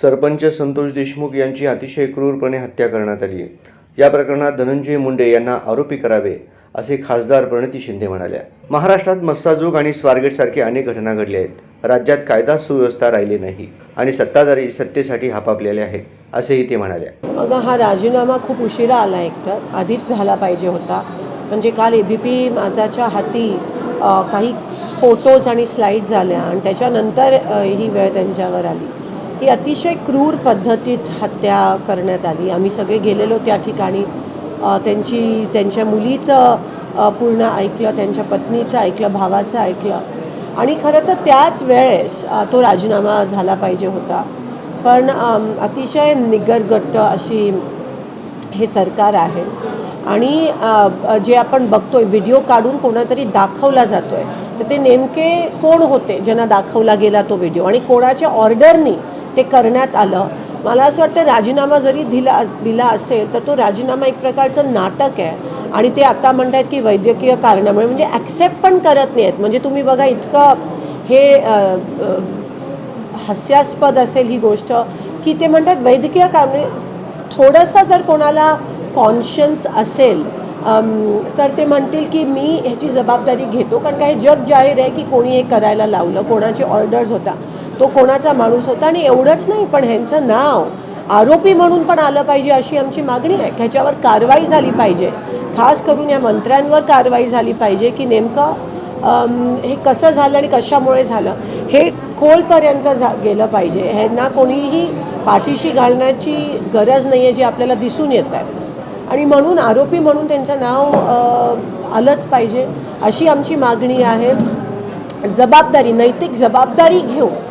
सरपंच संतोष देशमुख यांची अतिशय क्रूरपणे हत्या करण्यात आली. या प्रकरणात धनंजय मुंडे यांना आरोपी करावे असे खासदार प्रणिती शिंदे म्हणाल्या. महाराष्ट्रात मस्साजोग आणि स्वारगेटसारखे अनेक घटना घडल्या आहेत. राज्यात कायदा सुव्यवस्था राहिली नाही आणि सत्ताधारी सत्तेसाठी हापापलेले आहेत असेही ते म्हणाल्या. मग हा राजीनामा खूप उशिरा आला एकतर. आधीच झाला पाहिजे होता. म्हणजे काल ए बी पी माझाच्या हाती काही फोटोज आणि स्लाईड झाल्या आणि त्याच्यानंतर ही वेळ त्यांच्यावर आली. ही अतिशय क्रूर पद्धतीत हत्या करण्यात आली. आम्ही सगळे गेलेलो त्या ठिकाणी. त्यांची त्यांच्या मुलीचं पूर्ण ऐकलं त्यांच्या पत्नीचं ऐकलं भावाचं ऐकलं. आणि खरं तर त्याच वेळेस तो राजीनामा झाला पाहिजे होता. पण अतिशय निगरगट्ट अशी हे सरकार आहे. आणि जे आपण बघतोय व्हिडिओ काढून कोणातरी दाखवला जातोय तर ते नेमके कोण होते? ज्यांना दाखवला गेला तो व्हिडिओ. आणि कोणाच्या ऑर्डरनी ते करण्यात आलं. मला असं वाटतं राजीनामा जरी दिला दिला असेल तर तो राजीनामा एक प्रकारचं नाटक आहे. आणि ते आता म्हणतात की वैद्यकीय कारणामुळे म्हणजे ॲक्सेप्ट पण करत नाही आहेत म्हणजे तुम्ही बघा इतकं हे हास्यास्पद असेल ही गोष्ट की ते म्हणतात वैद्यकीय कारणे थोडंसं जर कोणाला कॉन्शियन्स असेल तर ते म्हणतील की मी ह्याची जबाबदारी घेतो. कारण काही हे जग जाहीर आहे की कोणी हे करायला लावलं कोणाचे ऑर्डर्स होता. तो कोणाचा माणूस होता आणि एवढंच नाही पण ह्यांचं नाव. आरोपी म्हणून पण आलं पाहिजे अशी आमची मागणी आहे. ह्याच्यावर कारवाई झाली पाहिजे. खास करून या मंत्र्यांवर कारवाई झाली पाहिजे की नेमकं हे कसं झालं आणि कशामुळे झालं. हे खोलपर्यंत झा गेलं पाहिजे. ह्यांना कोणीही पाठीशी घालण्याची गरज नाही आहे जी आपल्याला दिसून येत आहे. आणि म्हणून आरोपी म्हणून त्यांचं नाव आलंच पाहिजे अशी आमची मागणी आहे. जबाबदारी नैतिक जबाबदारी घेऊन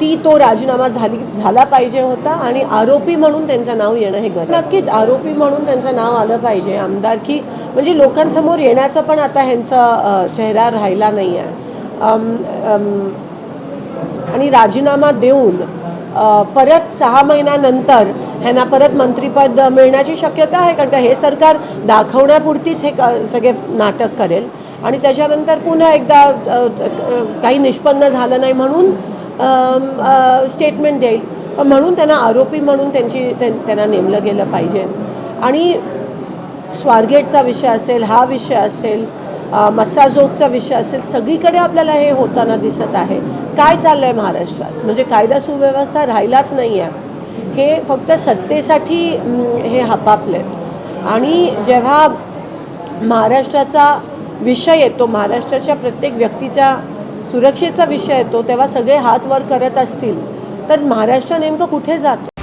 ती तो राजीनामा झाली झाला पाहिजे होता आणि आरोपी म्हणून त्यांचं नाव येणं हे गरज नक्कीच आरोपी म्हणून त्यांचं नाव आलं पाहिजे. आमदारकी म्हणजे लोकांसमोर येण्याचं पण आता ह्यांचा चेहरा राहिला नाही आहे. आणि राजीनामा देऊन परत सहा महिन्यानंतर ह्यांना परत मंत्रिपद मिळण्याची शक्यता आहे कारण का हे सरकार दाखवण्यापुरतीच हे क- सगळे नाटक करेल. आणि त्याच्यानंतर पुन्हा एकदा काही निष्पन्न झालं नाही म्हणून स्टेटमेंट देईल. म्हणून त्यांना आरोपी म्हणून त्यांची त्यांना नेमलं गेलं पाहिजे. आणि स्वारगेटचा विषय असेल हा विषय असेल मस्साजोगचा विषय असेल सगळीकडे आपल्याला हे होताना दिसत आहे. काय चाललं आहे महाराष्ट्रात? म्हणजे कायदा सुव्यवस्था राहिलाच नाही आहे हे फक्त सत्तेसाठी हे हपापलेत. आणि जेव्हा महाराष्ट्राचा विषय येतो महाराष्ट्राच्या प्रत्येक व्यक्तीच्या सुरक्षेचा विषय येतो तेव्हा सगळे हात वर करत असतील तर महाराष्ट्र नेमकं कुठे जातो?